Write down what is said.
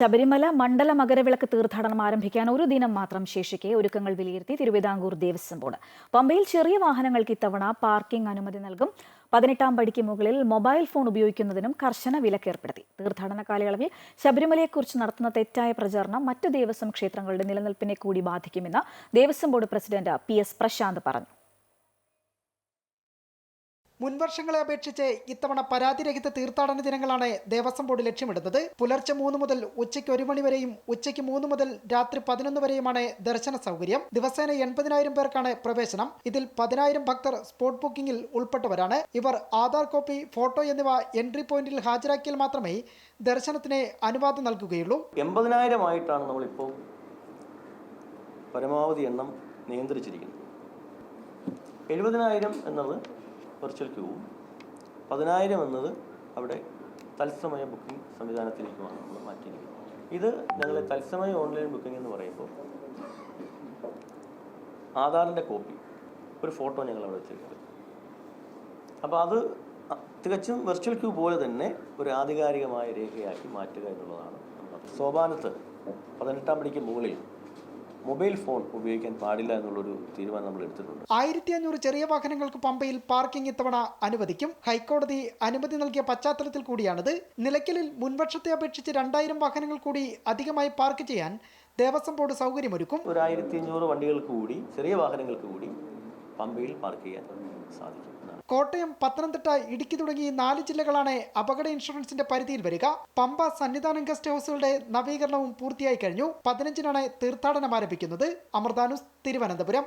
ശബരിമല മണ്ഡല മകരവിളക്ക് തീർത്ഥാടനം ആരംഭിക്കാൻ ഒരു ദിനം മാത്രം ശേഷിക്കെ ഒരുക്കങ്ങൾ വിലയിരുത്തി തിരുവിതാംകൂർ ദേവസ്വം ബോർഡ്. പമ്പയിൽ ചെറിയ വാഹനങ്ങൾക്ക് ഇത്തവണ പാർക്കിംഗ് അനുമതി നൽകും. പതിനെട്ടാം പടിക്ക് മുകളിൽ മൊബൈൽ ഫോൺ ഉപയോഗിക്കുന്നതിനും കർശന വിലക്കേർപ്പെടുത്തി. തീർത്ഥാടന കാലയളവിൽ ശബരിമലയെക്കുറിച്ച് നടത്തുന്ന തെറ്റായ പ്രചാരണം മറ്റു ദേവസ്വം ക്ഷേത്രങ്ങളുടെ നിലനിൽപ്പിനെ കൂടി ബാധിക്കുമെന്ന് Devaswom board president P S Prashanth പറഞ്ഞു. മുൻവർഷങ്ങളെ അപേക്ഷിച്ച് ഇത്തവണ പരാതിരഹിത തീർത്ഥാടന ദിനങ്ങളാണ് ദേവസ്വം ബോർഡ് ലക്ഷ്യമിടുന്നത്. പുലർച്ചെ മൂന്ന് മുതൽ ഉച്ചയ്ക്ക് ഒരു മണി വരെയും ഉച്ചയ്ക്ക് മൂന്ന് മുതൽ രാത്രി പതിനൊന്ന് വരെയുമാണ് ദർശന സൗകര്യം. ദിവസേന എൺപതിനായിരം പേർക്കാണ് പ്രവേശനം. ഇതിൽ പതിനായിരം ഭക്തർ സ്പോട്ട് ബുക്കിംഗിൽ ഉൾപ്പെട്ടവരാണ്. ഇവർ ആധാർ കോപ്പി ഫോട്ടോ എന്നിവ എൻട്രി പോയിന്റിൽ ഹാജരാക്കിയാൽ മാത്രമേ ദർശനത്തിന് അനുവാദം നൽകുകയുള്ളൂ. എൺപതിനായിരമായിട്ടാണ് നമ്മളിപ്പോൾ പരമാവധി എണ്ണം നിയന്ത്രിച്ചിരിക്കുന്നത്. എഴുപതിനായിരം എന്നത് വെർച്വൽ ക്യൂവും പതിനായിരം എന്നത് അവിടെ തത്സമയ ബുക്കിംഗ് സംവിധാനത്തിലേക്കുമാണ് നമ്മൾ മാറ്റിയിരിക്കുന്നത് ഇത് ഞങ്ങൾ തത്സമയ ഓൺലൈൻ ബുക്കിംഗ് എന്ന് പറയുമ്പോൾ ആധാറിന്റെ കോപ്പി ഒരു ഫോട്ടോ ഞങ്ങൾ അവിടെ വെച്ചിരിക്കുന്നത് അപ്പോൾ അത് തികച്ചും വെർച്വൽ ക്യൂ പോലെ തന്നെ ഒരു ആധികാരികമായ രേഖയാക്കി മാറ്റുക എന്നുള്ളതാണ് സോപാനത്ത് പതിനെട്ടാം പടിക്ക് മുകളിൽ മൊബൈൽ ഫോൺ ഉപയോഗിക്കാൻ പാടില്ല എന്നുള്ളൊരു തീരുമാനം നമ്മൾ എടുത്തിട്ടുണ്ട്. ആയിരത്തി അഞ്ഞൂറ് ചെറിയ വാഹനങ്ങൾക്ക് പമ്പയിൽ പാർക്കിംഗ് ഇത്തവണ അനുവദിക്കും. ഹൈക്കോടതി അനുമതി നൽകിയ പശ്ചാത്തലത്തിൽ കൂടിയാണിത്. നിലയ്ക്കലിൽ മുൻവർഷത്തെ അപേക്ഷിച്ച് രണ്ടായിരം വാഹനങ്ങൾ കൂടി അധികമായി പാർക്ക് ചെയ്യാൻ ദേവസ്വം ബോർഡ് സൗകര്യമൊരുക്കും. ഒരു ആയിരത്തി അഞ്ഞൂറ് വണ്ടികൾക്ക് കൂടി ചെറിയ വാഹനങ്ങൾക്ക് കൂടി പമ്പയിൽ പാർക്ക് ചെയ്യാൻ സാധിക്കും. കോട്ടയം പത്തനംതിട്ട ഇടുക്കി തുടങ്ങി നാല് ജില്ലകളാണ് അപകട ഇൻഷുറൻസിന്റെ പരിധിയിൽ വരിക. പമ്പ സന്നിധാനം ഗസ്റ്റ് ഹൗസുകളുടെ നവീകരണവും പൂർത്തിയായി കഴിഞ്ഞു. പതിനഞ്ചിനാണ് തീർത്ഥാടനം ആരംഭിക്കുന്നത്. അമൃതാനുസ് തിരുവനന്തപുരം.